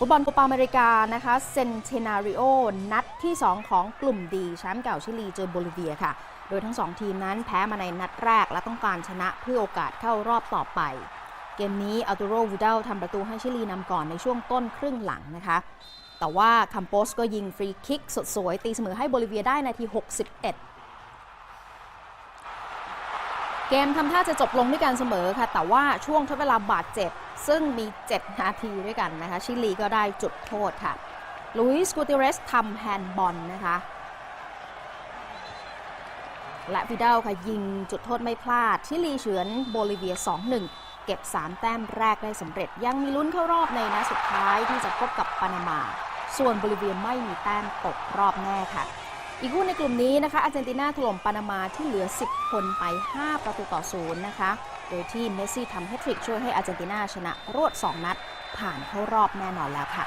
ฟุตบอลโคปาอเมริกานะคะเซนเทนาริโอนัดที่ 2 ของกลุ่มดีแชมป์เก่าชิลีเจอโบลิเวียค่ะ โดยทั้ง 2 ทีมนั้นแพ้มาในนัดแรกและต้องการชนะเพื่อโอกาสเข้ารอบต่อไป เกมนี้อัลตูโรวูดัลทำประตูให้ชิลีนำก่อนในช่วงต้นครึ่งหลังนะคะ แต่ว่าคัมโปสก็ยิงฟรีคิกสดสวยตีเสมอให้โบลิเวียได้นาที 61เกมทำท่าจะจบลงด้วยการเสมอค่ะ แต่ว่าช่วงทดเวลาบาดเจ็บ ซึ่งมี 7 นาทีด้วยกันนะคะ ชิลีก็ได้จุดโทษค่ะ ลุยส์กูติเรสทำแฮนด์บอลนะคะ และวิเดลค่ะยิงจุดโทษไม่พลาด ชิลีเฉือนโบลิเวีย 2-1 เก็บ 3 แต้มแรกได้สำเร็จ ยังมีลุ้นเข้ารอบในนัดสุดท้ายที่จะพบกับปานามา ส่วนโบลิเวียไม่มีแต้มตกรอบแน่ค่ะ อีกคู่ในกลุ่มนี้นะคะอาร์เจนตินาถล่มปานามาที่เหลือ 10 คนไป 5 ประตูต่อศูนย์นะคะ โดยที่เมสซี่ทำให้ทริกช่วยให้อาร์เจนตินาชนะรวด 2 นัด ผ่านเข้ารอบแน่นอนแล้วค่ะ